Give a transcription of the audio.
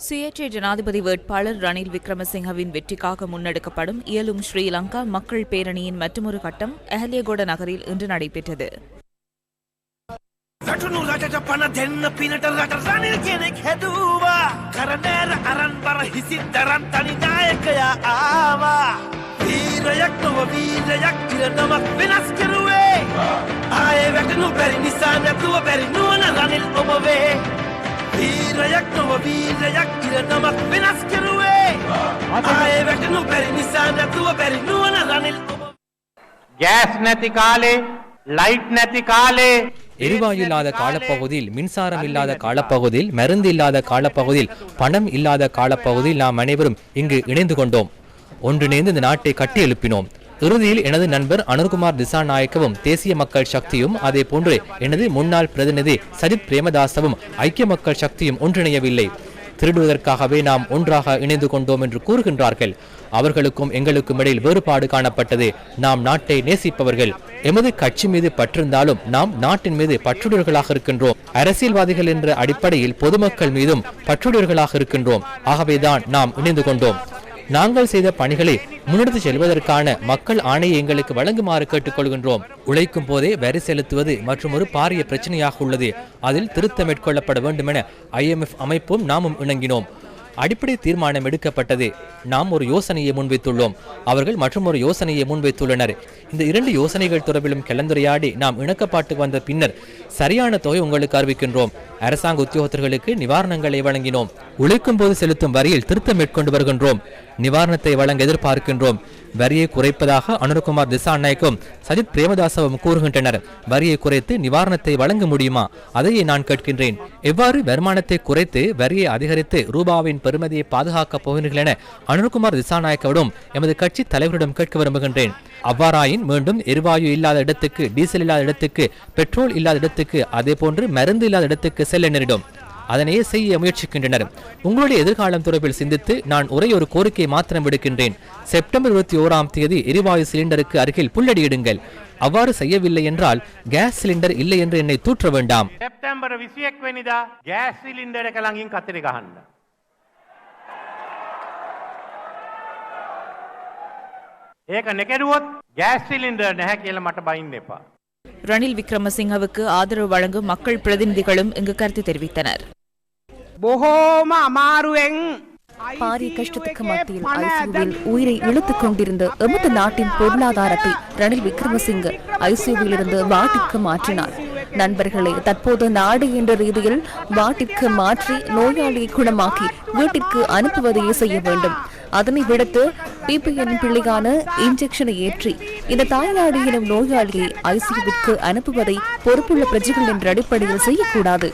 சுயேட்சை ஜனாதிபதி வேட்பாளர் ரணில் விக்ரமசிங்கவின் வெற்றிக்காக முன்னெடுக்கப்படும் இயலும் ஸ்ரீலங்கா மக்கள் பேரணியின் மற்றொரு கட்டம் அஹலியகொட நகரில் இன்று நடைபெற்றது වැටුණු රටට පණ දෙන්න පිනට reacted, no more finaskin away. I bet no very Nissan, that's a very new one. Gas Nathikale, Light Nathikale. எரிவாயு இல்லாத காலப்பகுதியில் மின்சாரம் இல்லாத காலப்பகுதியில் மருந்து இல்லாத காலப்பகுதியில் பணம் இல்லாத காலப்பகுதியில் நாம் அனைவரும் இங்கு இணைந்து கொண்டோம் ஒன்றிணைந்து இந்த நாட்டை கட்டி எழுப்பினோம் இறுதியில் எனது நண்பர் அனுர்குமார் திசாநாயக்கவும் தேசிய மக்கள் சக்தியும் அதே போன்று எனது முன்னாள் பிரதிநிதி சஜித் பிரேமதாசவும் ஐக்கிய மக்கள் சக்தியும் ஒன்றிணையவில்லை. திருடுவதற்காகவே நாம் ஒன்றாக இணைந்து கொண்டோம் என்று கூறுகின்றார்கள். அவர்களுக்கும் எங்களுக்கும் இடையில் வேறுபாடு காணப்பட்டது. நாம் நாட்டை நேசிப்பவர்கள். எமது கட்சி மீது பற்றிருந்தாலும் நாம் நாட்டின் மீது பற்றுடர்களாக இருக்கின்றோம். அரசியல்வாதிகள் என்ற அடிப்படையில் பொதுமக்கள் மீதும் பற்றுடர்களாக இருக்கின்றோம். ஆகவேதான் நாம் இணைந்து கொண்டோம். நாங்கள் செய்த பணிகளை முன்னெடுத்து செல்வதற்கான மக்கள் ஆணையை எங்களுக்கு வழங்குமாறு கேட்டுக்கொள்கின்றோம். உழைக்கும் போதே வரி செலுத்துவது மற்றும் ஒரு பாரிய பிரச்சனையாக உள்ளது. அதில் திருத்தம் மேற்கொள்ளப்பட வேண்டும் என ஐஎம்எஃப் அமைப்பும் நாமும் இணங்கினோம். அடிப்படை தீர்மானம் எடுக்கப்பட்டது. நாம் ஒரு யோசனையை முன்வைத்துள்ளோம். அவர்கள் மற்றும் ஒரு யோசனையை முன்வைத்துள்ளனர். இந்த இரண்டு யோசனைகள் தொடர்பிலும் கலந்துரையாடி நாம் இணக்கப்பாட்டு வந்த பின்னர் சரியான தொகை உங்களுக்கு அறிவிக்கின்றோம். அரசாங்க உத்தியோகத்தர்களுக்கு நிவாரணங்களை வழங்கினோம். உழைக்கும் போது செலுத்தும் வரியில் திருத்தம் மேற்கொண்டு வருகின்றோம். நிவாரணத்தை வழங்க எதிர்பார்க்கின்றோம். வரியை குறைப்பதாக அனுர்குமார் திசாநாயக்கும் சஜித் பிரேமதாசவும் கூறுகின்றனர். வரியை குறைத்து நிவாரணத்தை வழங்க முடியுமா? அதையே நான் கேட்கின்றேன். எவ்வாறு வருமானத்தை குறைத்து வரியை அதிகரித்து ரூபாவின் பெருமதியை பாதுகாக்கப் போகிறீர்கள் என அனுர்குமார் திசாநாயக்கவிடம் எமது கட்சி தலைவரிடம் கேட்க விரும்புகின்றேன். அவ்வாறாயின் மீண்டும் எரிவாயு இல்லாத இடத்துக்கு டீசல் இல்லாத இடத்துக்கு பெட்ரோல் இல்லாத இடத்துக்கு அதே போன்று மருந்து இல்லாத இடத்துக்கு செல்ல நேரிடும் அதனையே செய்ய முயற்சிக்கின்றனர் உங்களுடைய எதிர்காலம் தொடர்பில் சிந்தித்து நான் ஒரே ஒரு கோரிக்கையை மாத்திரம் விடுக்கின்றேன் செப்டம்பர் இருபத்தி ஓராம் தேதி எரிவாயு சிலிண்டருக்கு அருகில் புல்லடியிடுங்கள் அவ்வாறு செய்யவில்லை என்றால் கேஸ் சிலிண்டர் இல்லை என்று என்னை தூற்ற வேண்டாம் සැප්ටැම්බර විසියෙක් වෙනිදා ගෑස් සිලින්ඩර එක ළඟින් කතරි ගහන්න. ඒක නැකැරුවොත් ගෑස් සිලින්ඩර් නැහැ කියල මට බයින්න එපා. ரணில் விக்ரமசிங்கவுக்கு ஆதரவு வழங்கும் மக்கள் பிரதிநிதிகளும் இங்கு கருத்து தெரிவித்தனர். பாரிய கஷ்டத்துக்கு மத்தியில் ஐசியூவில் உயிரை இழுத்துக் கொண்டிருந்த எமது நாட்டின் பொருளாதாரத்தை ரணில் விக்ரமசிங்க ஐசியூவில் இருந்து வாட்டிற்கு மாற்றினார். நண்பர்களே தற்போது நாடு என்ற ரீதியில் வாட்டிற்கு மாற்றி நோயாளியை குணமாக்கி வீட்டிற்கு அனுப்புவதையே செய்ய வேண்டும். அதனை விடுத்து பிபிஎன் பிள்ளைக்கான இன்ஜெக்ஷனை ஏற்றி இந்த தாய்நாடு எனும் நோயாளியை ஐசியூவிற்கு அனுப்புவதை பொறுப்புள்ள பிரஜைகள் என்ற அடிப்படையில் செய்யக்கூடாது.